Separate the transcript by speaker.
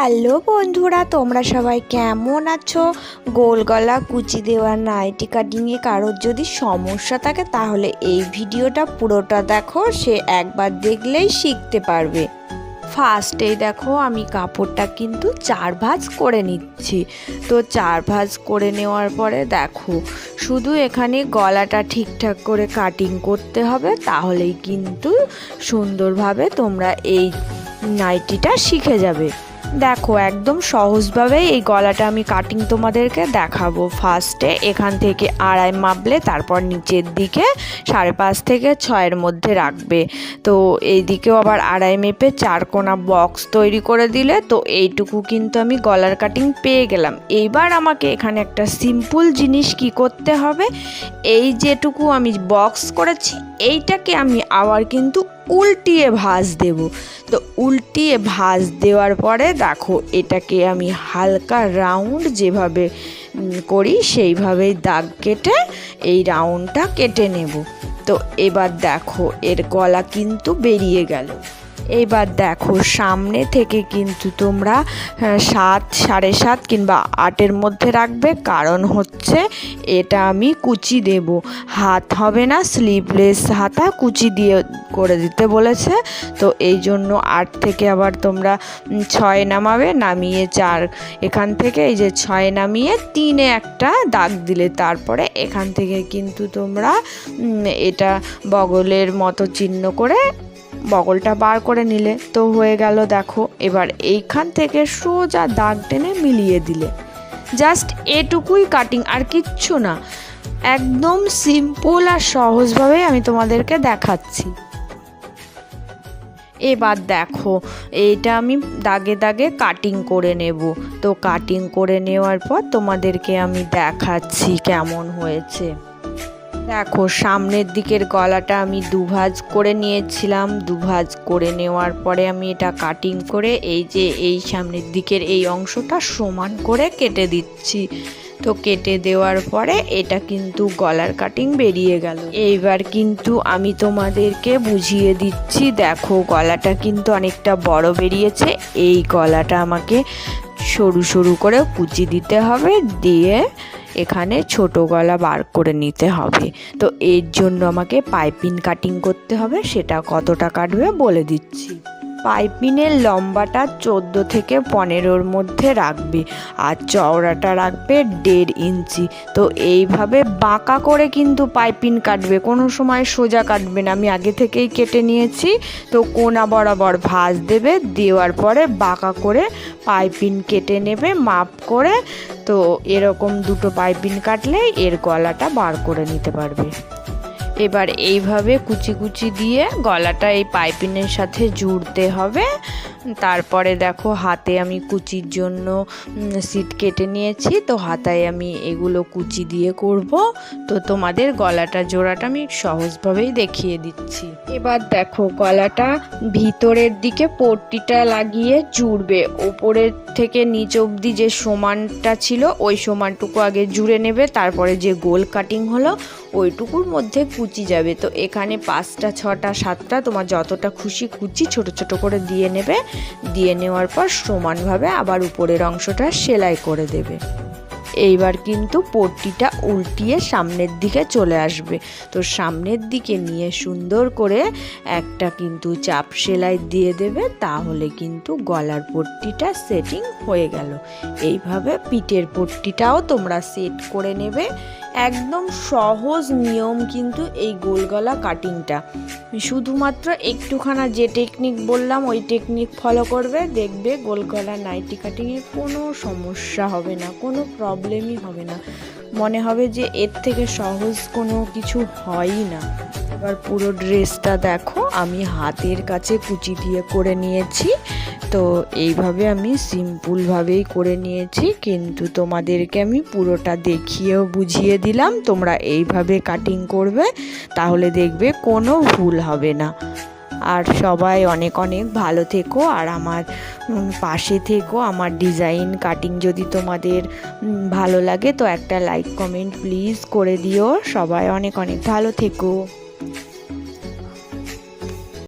Speaker 1: Hello বন্ধুরা, তোমরা সবাই কেমন আছো? গোল গলা কুচি দেওয়া নাইটি কাটিংয়ে কারোর যদি সমস্যা থাকে, তাহলে এই ভিডিওটা পুরোটা দেখো, সে একবার দেখলেই শিখতে পারবে। ফার্স্টেই দেখো, আমি কাপড়টা কিন্তু চার ভাঁজ করে নিচ্ছি। তো চার ভাঁজ করে নেওয়ার পরে দেখো, শুধু এখানে গলাটা ঠিকঠাক করে কাটিং করতে হবে, তাহলেই কিন্তু সুন্দরভাবে তোমরা এই নাইটিটা শিখে যাবে। দেখো, একদম সহজভাবেই এই গলাটা আমি কাটিং তোমাদেরকে দেখাবো। ফার্স্টে এখান থেকে আড়াই মাপলে, তারপর নিচের দিকে সাড়ে পাঁচ থেকে ছয়ের মধ্যে রাখবে। তো এই দিকেও আবার আড়াই মেপে চার কোনা বক্স তৈরি করে দিলে, তো এইটুকু কিন্তু আমি গলার কাটিং পেয়ে গেলাম। এইবার আমাকে এখানে একটা সিম্পল জিনিস কি করতে হবে? এই যেটুকু আমি বক্স করেছি, এইটাকে আমি আবার কিন্তু উল্টিয়ে ভাঁজ দেব। তো উল্টিয়ে ভাঁজ দেওয়ার পরে দেখো, এটাকে আমি হালকা রাউন্ড যেভাবে করি সেইভাবেই দাগ কেটে এই রাউন্ডটা কেটে নেব। তো এবার দেখো, এর গলা কিন্তু বেরিয়ে গেল। এইবার দেখো, সামনে থেকে কিন্তু তোমরা সাত, সাড়ে সাত কিংবা আটের মধ্যে রাখবে। কারণ হচ্ছে এটা আমি কুচি দেব। হাত হবে না স্লিভলেস হাতা কুচি দিয়ে করে দিতে বলেছে। তো এই জন্য আট থেকে আবার তোমরা ছয় নামাবে। নামিয়ে চার এখান থেকে, এই যে ছয় নামিয়ে তিনে একটা দাগ দিলে তারপরে এখান থেকে কিন্তু তোমরা এটা বগলের মতো চিহ্ন করে বগলটা বার করে নিলে। তো হয়ে গেল দেখো, এবার এইখান থেকে সোজা দাগ টেনে মিলিয়ে দিলে। জাস্ট এটুকুই কাটিং আর কিচ্ছু না। একদম সিম্পল আর সহজভাবে আমি তোমাদেরকে দেখাচ্ছি। এবার দেখো, এইটা আমি দাগে দাগে কাটিং করে নেব। তো কাটিং করে নেওয়ার পর তোমাদেরকে আমি দেখাচ্ছি কেমন হয়েছে। দেখো, সামনের দিকের গলাটা আমি দুভাজ করে নিয়েছিলাম। দুভাজ করে নেওয়ার পরে আমি এটা কাটিং করে এই যে এই সামনের দিকের এই অংশটা সমান করে কেটে দিচ্ছি। তো কেটে দেওয়ার পরে এটা কিন্তু গলার কাটিং বেরিয়ে গেল। এইবার কিন্তু আমি তোমাদেরকে বুঝিয়ে দিচ্ছি, দেখো গলাটা কিন্তু অনেকটা বড় বেরিয়েছে। এই গলাটা আমাকে সরু সরু করে কুচি দিতে হবে, দিয়ে এখানে ছোট গলা বার করে নিতে হবে। তো এর জন্য আমাকে পাইপিং কাটিং করতে হবে, সেটা কতটা কাটবে বলে দিচ্ছি। পাইপিনের লম্বাটা চোদ্দ থেকে পনেরোর মধ্যে রাখবে আর চওড়াটা রাখবে দেড় ইঞ্চি। তো এইভাবে বাঁকা করে কিন্তু পাইপিন কাটবে, কোনো সময় সোজা কাটবে না। আমি আগে থেকেই কেটে নিয়েছি, তো কোনা বরাবর ভাঁজ দেবে, দেওয়ার পরে বাঁকা করে পাইপিন কেটে নেবে, মাপ করে, তো এরকম দুটো পাইপিন কাটলে এর গলাটা বার করে নিতে পারবে। এবার এইভাবে কুচি কুচি দিয়ে গলাটা এই পাইপিনের সাথে জুড়তে হবে। তারপরে দেখো হাতে আমি কুচির জন্য সিট কেটে নিয়েছি, তো হাতায় আমি এগুলো কুচি দিয়ে করব। তো তোমাদের গলাটা জোড়াটা আমি সহজভাবেই দেখিয়ে দিচ্ছি। এবার দেখো গলাটা ভিতরের দিকে পট্টিটা লাগিয়ে জুড়বে। ওপরের থেকে নিচ অবধি যে সমানটা ছিল, ওই সমানটুকু আগে জুড়ে নেবে, তারপরে যে গোল কাটিং হলো, ওইটুকুর মধ্যে কুচি যাবে। তো এখানে পাঁচটা, ছটা, সাতটা, তোমার যতটা খুশি কুচি ছোট ছোট করে দিয়ে নেবে। দিয়ে নেওয়ার পর সমানভাবে আবার উপরের অংশটা সেলাই করে দেবে। এইবার কিন্তু পট্টিটা উল্টিয়ে সামনের দিকে চলে আসবে। তো সামনের দিকে নিয়ে সুন্দর করে একটা কিন্তু চাপ সেলাই দিয়ে দেবে, তাহলে কিন্তু গলার পট্টিটা সেটিং হয়ে গেল। এইভাবে পিঠের পট্টিটাও তোমরা সেট করে নেবে। একদম সহজ নিয়ম কিন্তু এই গোলগলা কাটিংটা। শুধুমাত্র একটুখানা যে টেকনিক বললাম, ওই টেকনিক ফলো করবে, দেখবে গোল গলা নাইটি কাটিংয়ে কোনো সমস্যা হবে না, কোনো প্রবলেমই হবে না। মনে হবে যে এর থেকে সহজ কোনো কিছু হয়ই না। এবার পুরো ড্রেসটা দেখো, আমি হাতের কাছে কুচি দিয়ে করে নিয়েছি। তো এইভাবে আমি সিম্পলভাবেই করে নিয়েছি, কিন্তু তোমাদেরকে আমি পুরোটা দেখিয়েও বুঝিয়ে দিলাম, তোমরা এইভাবে কাটিং করবে, তাহলে দেখবে কোনো ভুল হবে না। আর সবাই অনেক অনেক ভালো থেকো, আর আমার পাশে থেকো, আমার ডিজাইন কাটিং যদি তোমাদের ভালো লাগে তো একটা লাইক কমেন্ট প্লিজ করে দিও। সবাই অনেক অনেক ভালো থেকো।